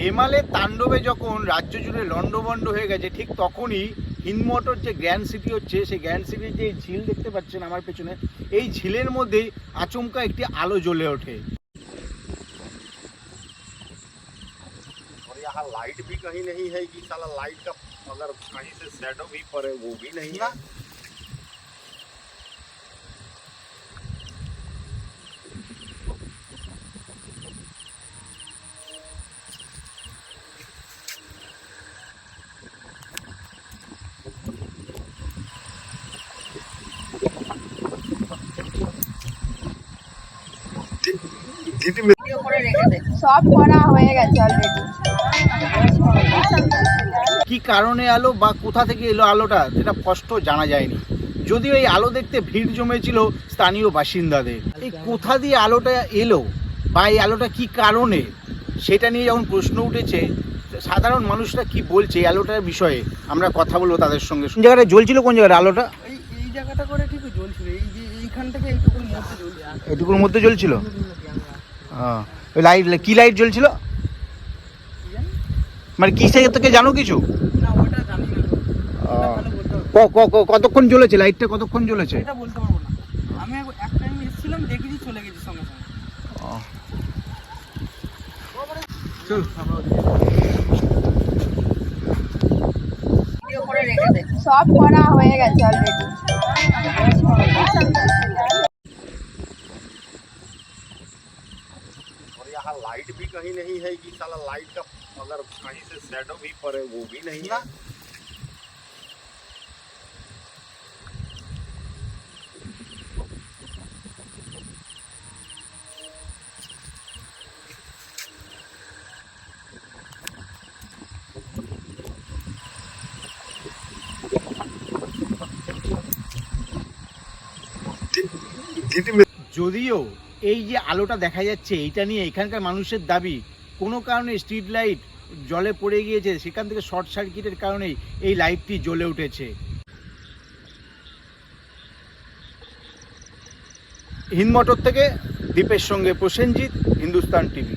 নেমালের তাণ্ডবে যখন রাজ্য জুড়ে লন্ডভন্ড হয়ে গেছে ঠিক তখনই হিন্দমোটর যে গ্র্যান্ড সিটি হচ্ছে সেই গ্র্যান্ড সিটির যে ঝিল দেখতে পাচ্ছেন আমার পেছনে এই ঝিলের মধ্যেই আচমকা একটি আলো জ্বলে ওঠে और यहाँ लाइट भी कहीं नहीं है कि साला लाइट का अगर कहीं से शेडो भी पड़े वो भी नहीं है সব করা হয়ে গেছে অলরেডি কি কারণে আলো বা কোথা থেকে এলো আলোটা সেটা স্পষ্ট জানা যায়নি। যদিও এই আলো দেখতে ভিড় জমেছিল স্থানীয় বাসিন্দাদের। এই কোথা দিয়ে আলোটা এলো বা এই আলোটা কি কারণে সেটা নিয়ে যখন প্রশ্ন উঠেছে সাধারণ মানুষরা কি বলছে এই আলোটার বিষয়ে আমরা কথা বলব তাদের সঙ্গে। কোন জায়গাটা জ্বলছিল কোন জায়গাটা আলোটা? এই এই জায়গাটা করে ঠিক জ্বলছিল এই যে এইখান থেকে এইটুকুর মধ্যে জ্বলছিল। এটুকুর মধ্যে জ্বলছিল? ওই লাইট কি লাইট জ্বলছিল? মানে জানো কিছু? না ওটা জানি না আহ, তাহলে বলতে হবে। ক- ক- ক- কতক্ষণ জ্বলেছে? লাইটটা কতক্ষণ জ্বলেছে? এটা বলতে পারব না। আমি এক টাইম এসেছিলাম দেখেছি চলে গেছি সঙ্গে সঙ্গে। আহ, সব করা হয়ে গেছে অলরেডি यहाँ लाइट भी कहीं नहीं है कि साला लाइट का अगर कहीं से शेडो भी पड़े वो भी नहीं है दीदी में যদিও এই যে আলোটা দেখা যাচ্ছে, এইটা নিয়ে এখানকার মানুষের দাবি। কোনো কারণে স্ট্রিট লাইট জলে পড়ে গিয়েছে, সেখান থেকে শর্ট সার্কিটের কারণেই এই লাইটটি জ্বলে উঠেছে। হিন্দমটর থেকে দ্বীপের সঙ্গে প্রসেনজিৎ, হিন্দুস্তান টিভি।